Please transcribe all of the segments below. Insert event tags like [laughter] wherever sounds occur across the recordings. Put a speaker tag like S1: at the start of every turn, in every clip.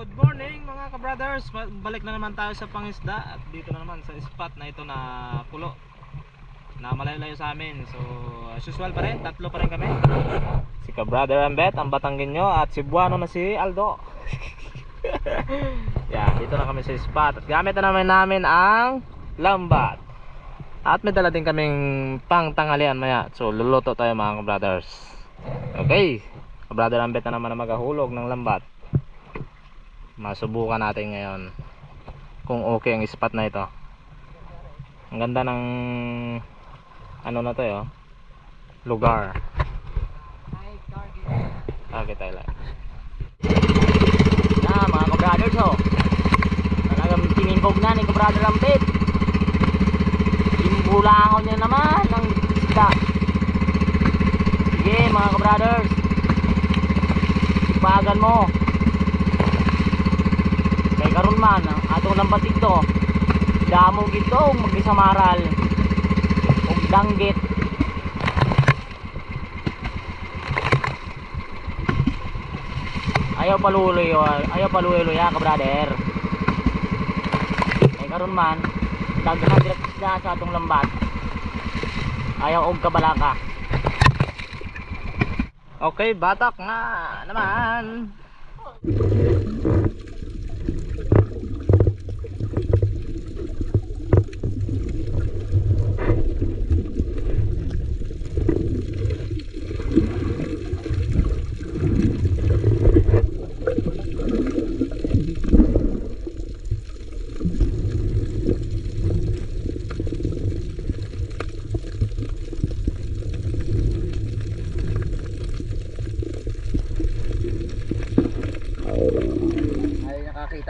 S1: Good morning mga ka-brothers. Ba- Balik na naman tayo sa pangisda at dito na naman sa spot na ito na pulo na malayo-layo sa amin. So, as usual pa rin, tatlo pa rin kami. Si ka-brother Ambet, ang Batanggenyo at si Buano na si Aldo. [laughs] Yan, dito na kami sa spot. At gamit na naman namin ang lambat. At may dala din kaming pang tanghalian maya. So, luluto tayo mga ka-brothers. Okay. Ka-brother Ambet na naman na maghahulog ng lambat masubukan natin ngayon kung okay ang spot na ito ang ganda ng ano na to yo lugar target lang
S2: Na mga kabrothers ho. Talagang tiningkog na ni kabrother Lampit. Imbulangon niya naman ng isda. Sige mga kabrothers. Ipagan mo. Man atong lambatig to. Damo gito magisamaral. Og danggit. Ayaw paluloy ayaw paluloy ya ka brother. Ay karon man daghan direct sa atong lambat. Ayaw og kabalaka.
S1: okay batak nga naman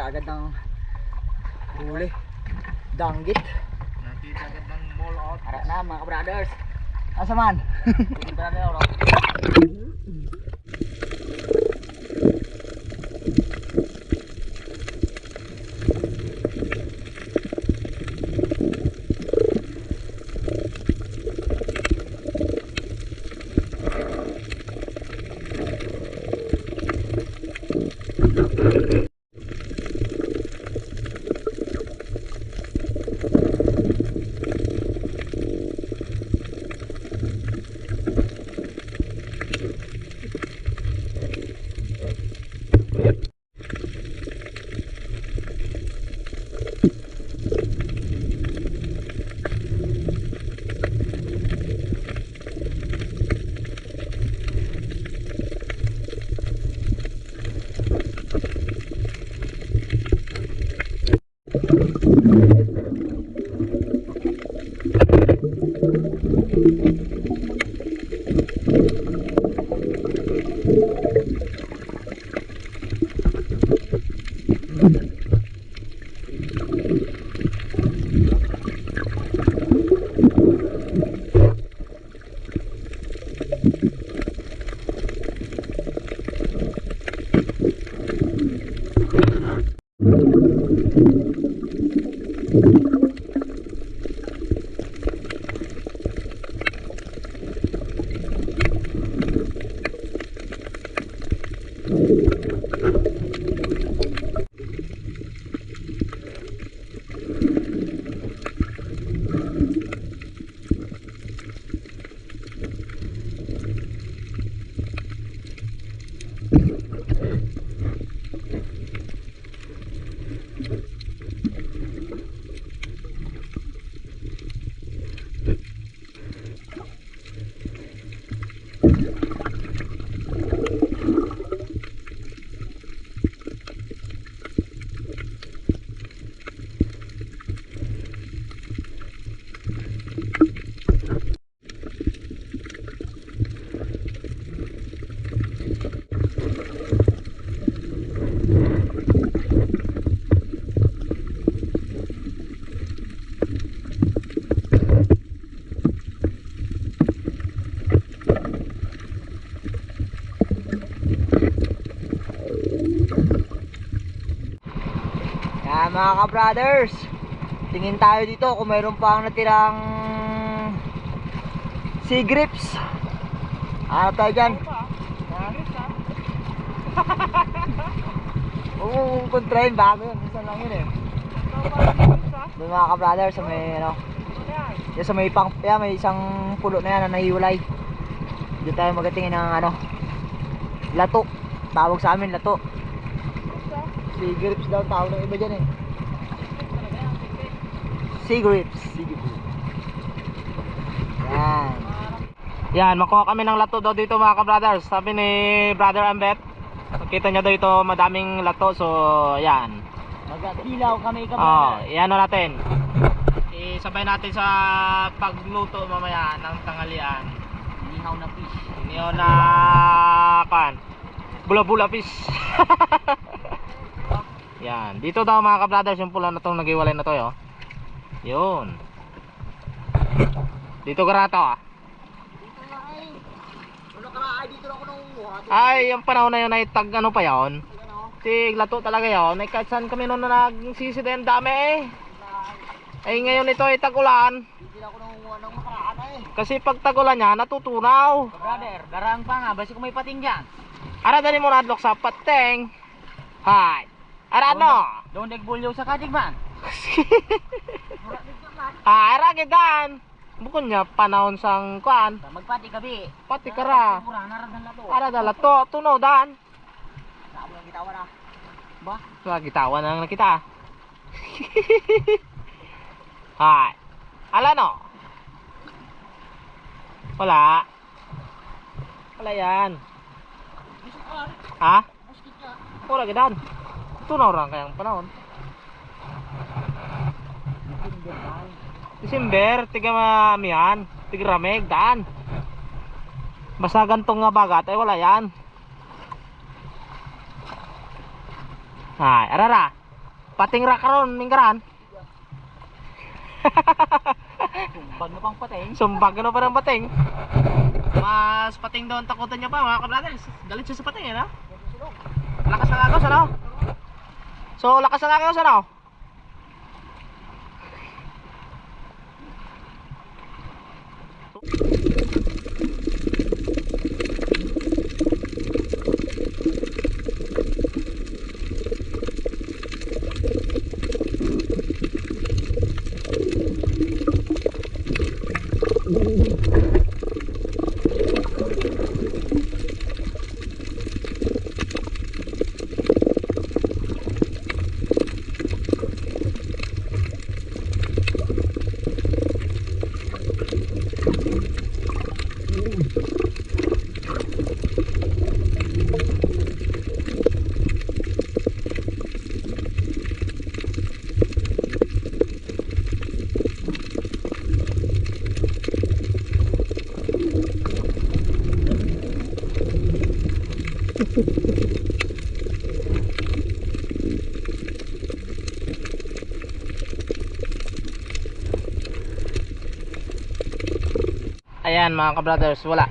S2: nakakita agad ng huli. Danggit.
S1: nakita agad ng mall out
S2: na mga brothers. Asa man? brother, [laughs] 日本 mga ka-brothers. Tingin tayo dito kung mayroon pang natirang sea grips. Ano tayo dyan? [laughs]
S3: Oo, kontrahin bago yun. Minsan lang yun eh. Doon mga ka-brother sa may ano. Yung sa may pang, yeah, may isang pulo na yan na nahiwalay. Doon tayo magatingin ng ano. Lato. Tawag sa amin lato. Sea grapes daw tawag ng iba dyan eh. Sea grapes. Yan.
S1: Yan, makuha kami ng lato daw dito mga ka-brothers. Sabi ni Brother Ambet, nakita niya daw ito madaming lato. So, yan.
S3: Magdilaw kami ka
S1: Oh, iano natin. Isabay natin sa pagluto mamaya ng tanghalian.
S3: Inihaw na fish.
S1: Iniyo na kan. Bula-bula fish. [laughs] yan. Dito daw mga ka-brothers yung pula na tong nagiwalay na to, yo. Yun. Dito ka rato ah.
S3: Dito na ay. Ano ka ay dito na ako nangunguha.
S1: Ay, yung panahon na yun ay tag ano pa yon. Sig, lato talaga yon. Ay kahit saan kami noon na nagsisi din dami eh. Ay ngayon ito ay tagulan.
S3: Dito na ako nangunguha ng makaraan ay.
S1: Kasi pag tagulan niya, natutunaw.
S3: Brother, darang pa nga. Basi ko may pating dyan.
S1: Ara dali mo nadlok sa pateng. Hay. Ara no.
S3: Doon nagbulyo sa kadig man. [laughs]
S1: Ah, ara gidan. Bukod niya panahon sang kuan.
S3: Magpati kabi.
S1: Pati kara. Ara dala to tuno dan.
S3: Saan lang gitawan na. Ba?
S1: Sa gitawan na nakita. Hay. Ala no. Wala. Wala yan. Ha? Wala gidan. Tunaw lang kayang panahon. December, tiga mamihan, tiga rameg, daan. Basta gantong nga bagat, ay wala yan. Ay, arara. Pating ra karon, minggaran.
S3: Tumbag na pang pating.
S1: Sumbag ano pa ng pating. Mas pating doon takutan niya pa mga kabrothers. Galit siya sa pating eh, no? Lakas ng agos, ano? So, lakas ng agos, ano? Ayan mga kabrothers, wala.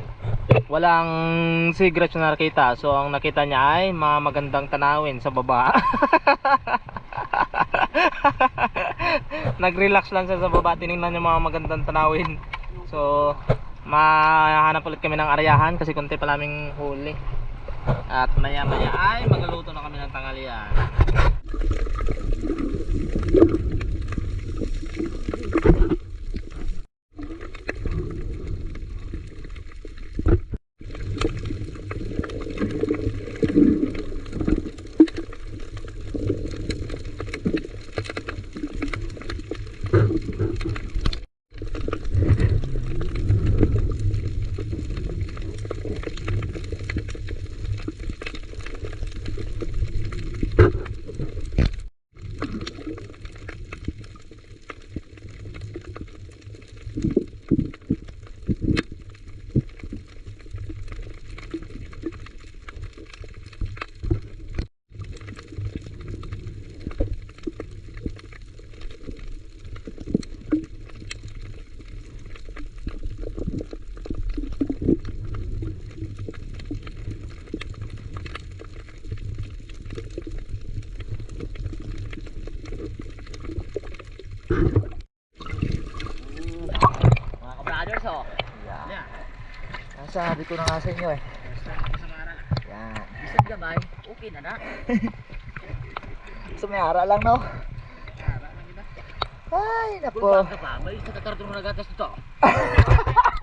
S1: Walang cigarettes na nakita. So ang nakita niya ay mga magandang tanawin sa baba. [laughs] Nag-relax lang siya sa baba. Tinignan niya mga magandang tanawin. So mahanap ulit kami ng arayahan kasi konti pa naming huli. At maya maya ay magluluto na kami ng tanghalian.
S3: Mga ka-brothers oh.
S1: Yeah.
S3: Yan.
S1: Ang sabi ko na nga sa inyo eh.
S3: Yan. Bisag gamay. Okay na na. [laughs] Sumayara lang no. Ay, nako.
S1: ka pa, may isa ka karton mo nagatas dito. [laughs]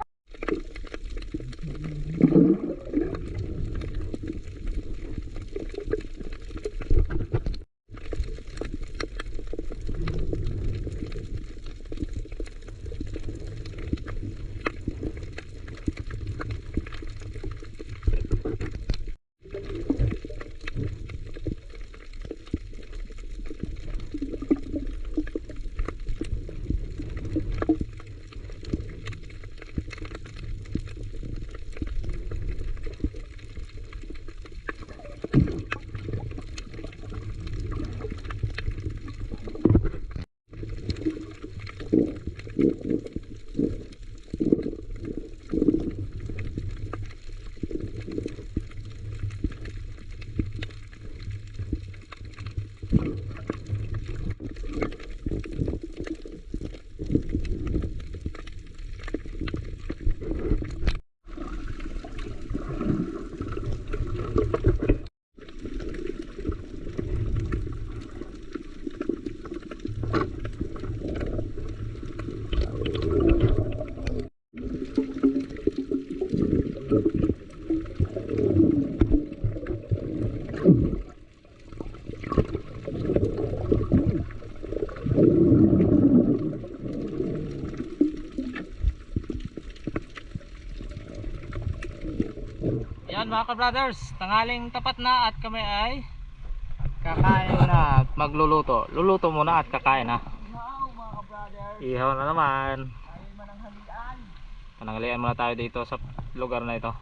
S1: Yan mga ka-brothers, tanghaling tapat na at kami ay kakain na at magluluto. Luluto muna at kakain na.
S3: Wow, mga brother.
S1: Ihaw na naman.
S3: Ay mananghalian.
S1: Pananghalian muna tayo dito sa lugar na ito.